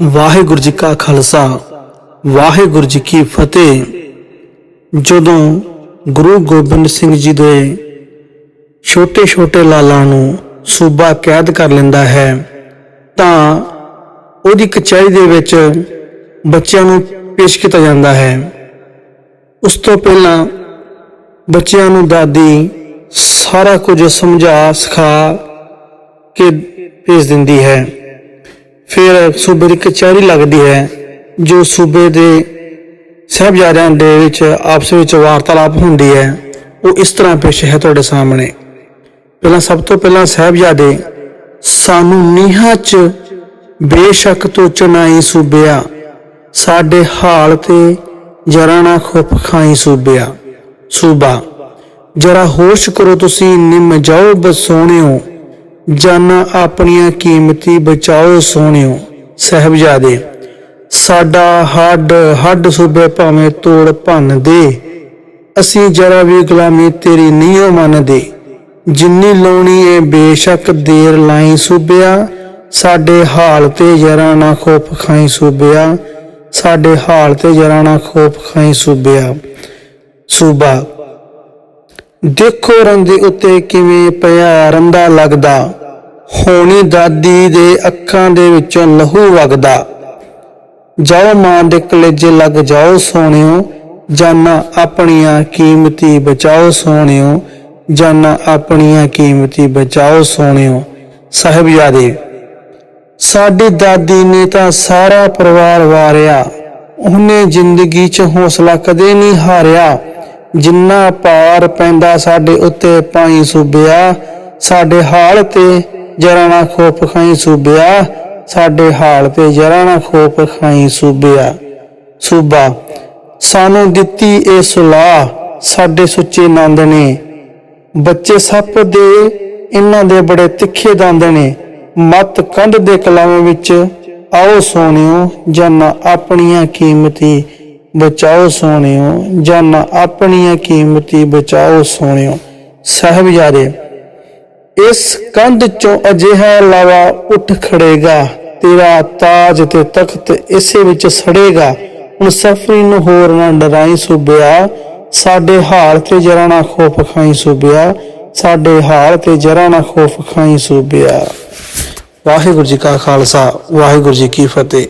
ਵਾਹਿਗੁਰੂ ਜੀ ਕਾ ਖਾਲਸਾ, ਵਾਹਿਗੁਰੂ ਜੀ ਕੀ ਫਤਿਹ। ਜਦੋਂ ਗੁਰੂ ਗੋਬਿੰਦ ਸਿੰਘ ਜੀ ਦੇ ਛੋਟੇ-ਛੋਟੇ ਲਾਲਾਂ ਨੂੰ ਸੂਬਾ ਕੈਦ ਕਰ ਲੈਂਦਾ ਹੈ, ਤਾਂ ਉਹਦੀ ਕਚਹਿਰੀ ਦੇ ਵਿੱਚ ਬੱਚਿਆਂ ਨੂੰ ਪੇਸ਼ ਕੀਤਾ ਜਾਂਦਾ ਹੈ। ਉਸ ਤੋਂ ਪਹਿਲਾਂ ਬੱਚਿਆਂ ਨੂੰ ਦਾਦੀ ਸਾਰਾ ਕੁਝ ਸਮਝਾ ਸਿਖਾ ਕੇ ਭੇਜ ਦਿੰਦੀ ਹੈ। ਫਿਰ ਸੂਬੇ ਦੀ ਕਚਹਿਰੀ ਲੱਗਦੀ ਹੈ, ਜੋ ਸੂਬੇ ਦੇ ਸਹਿਬਜ਼ਾਦਿਆਂ ਦੇ ਵਿੱਚ ਆਪਸ ਵਿੱਚ ਵਾਰਤਾਲਾਪ ਹੁੰਦੀ ਹੈ। ਉਹ ਇਸ ਤਰ੍ਹਾਂ ਪੇਸ਼ ਹੈ ਤੁਹਾਡੇ ਸਾਹਮਣੇ। ਪਹਿਲਾਂ ਸਭ ਤੋਂ ਪਹਿਲਾਂ ਸਹਿਬਜ਼ਾਦੇ, ਸਾਨੂੰ ਨੀਹਾਂ 'ਚ ਬੇਸ਼ੱਕ ਤੋਂ ਚਨਾਈ ਸੂਬਿਆ, ਸਾਡੇ ਹਾਲ ਤੇ ਜਰਾ ਨਾ ਖੁੱਪ ਖਾਈ ਸੂਬਿਆ। ਸੂਬਾ, ਜਰਾ ਹੋਸ਼ ਕਰੋ ਤੁਸੀਂ, ਨਿਮ ਜਾਓ ਬਸੋਣਿਓ ਜਾਨਾਂ ਆਪਣੀਆਂ ਕੀਮਤੀ ਬਚਾਓ ਸੋਹਣਿਓ, ਸਹਿਬਜ਼ਾਦੇ। ਸਾਡਾ ਹੱਡ ਹੱਡ ਸੂਬੇ ਭਾਵੇਂ ਤੋੜ ਭੰਨ ਦੇ। ਅਸੀਂ ਜਰਾ ਵੀ ਗੁਲਾਮੀ ਤੇਰੀ ਨਹੀਂ ਮੰਨਦੇ। ਜਿੰਨੀ ਲਾਉਣੀ ਏ ਬੇਸ਼ੱਕ ਦੇਰ ਲਾਈ ਸੂਬਿਆ। ਸਾਡੇ ਹਾਲ ਤੇ ਜਰਾ ਨਾ ਖੋਪ ਖਾਈ ਸੂਬਿਆ। ਸਾਡੇ ਹਾਲ ਤੇ ਜਰਾ ਨਾ ਖੋਪ ਖਾਈ ਸੂਬਿਆ। ਸੂਬਾ। ਦੇਖੋ ਰੰਦੇ ਉੱਤੇ ਕਿਵੇਂ ਪਿਆ ਰੰਦਾ ਲੱਗਦਾ। ਹੋਣੀ ਦਾਦੀ ਦੇ ਅੱਖਾਂ ਦੇ ਵਿੱਚੋਂ ਲਹੂ ਵਗਦਾ। ਜਾਓ ਮਾਂ ਦੇ ਕਲੇਜੇ ਲੱਗ ਜਾਓ ਸੋਹਣਿਓ, ਜਾਨਾਂ ਆਪਣੀਆਂ ਕੀਮਤੀ ਬਚਾਓ ਸੋਹਣਿਓ, ਜਾਨਾਂ ਆਪਣੀਆਂ ਕੀਮਤੀ ਬਚਾਓ ਸੋਹਣਿਓ। ਸਾਹਿਬਜ਼ਾਦੇ, ਸਾਡੀ ਦਾਦੀ ਨੇ ਤਾਂ ਸਾਰਾ ਪਰਿਵਾਰ ਵਾਰਿਆ, ਉਹਨੇ ਜ਼ਿੰਦਗੀ 'ਚ ਹੌਸਲਾ ਕਦੇ ਨਹੀਂ ਹਾਰਿਆ। ਜਿੰਨਾ ਪਾਰ ਪੈਂਦਾ ਸਾਡੇ ਉੱਤੇ ਪਾਈ ਸੂਬਿਆ, ਸਾਡੇ ਹਾਲ ਤੇ ਜਰਾ ਨਾ ਖੋਪ ਖਾਈ ਸੂਬਿਆ, ਸਾਡੇ ਹਾਲ ਤੇ ਜਰਾ ਨਾ ਖੋਪ ਖਾਈ ਸੂਬਿਆ। ਸੂਬਾ, ਸਾਨੂੰ ਦਿੱਤੀ ਇਹ ਸੁਲਾਹ, ਸਾਡੇ ਸੁੱਚੇ ਨੰਦ ਨੇ। ਬੱਚੇ ਸੱਪ ਦੇ, ਇਹਨਾਂ ਦੇ ਬੜੇ ਤਿੱਖੇ ਦੰਦ ਨੇ। ਮਤ ਕੰਧ ਦੇ ਕਲਾਵਾਂ ਵਿੱਚ, ਆਓ ਸੋਹਣਿਓ, ਜਾਨਾਂ ਆਪਣੀਆਂ ਕੀਮਤੀ ਬਚਾਓ ਸੋਹਣਿਓ, ਜਾਨਾਂ ਆਪਣੀਆਂ ਕੀਮਤੀ ਬਚਾਓ ਸੋਹਣਿਓ। ਸਾਹਿਬਜ਼ਾਦੇ ਇਸ ਕੰਧ ਚੋਂ ਅਜਿਹਾ ਲਾਵਾ ਉੱਠ ਖੜੇਗਾ, ਤੇਰਾ ਤਾਜ ਤੇ ਤਖਤ ਇਸੇ ਵਿੱਚ ਸੜੇਗਾ। ਹੁਣ ਸਫਰੀ ਨੂੰ ਹੋਰ ਨਾ ਡਰਾਈ ਸੁਬਿਆ, ਸਾਡੇ ਹਾਲ ਤੇ ਜਰਾ ਨਾ ਖੋਫ ਖਾਈ ਸੁਬਿਆ, ਸਾਡੇ ਹਾਲ ਤੇ ਜਰਾ ਨਾ ਖੋਫ ਖਾਈ ਸੁਬਿਆ। ਵਾਹਿਗੁਰੂ ਜੀ ਕਾ ਖਾਲਸਾ, ਵਾਹਿਗੁਰੂ ਜੀ ਕੀ ਫਤਿਹ।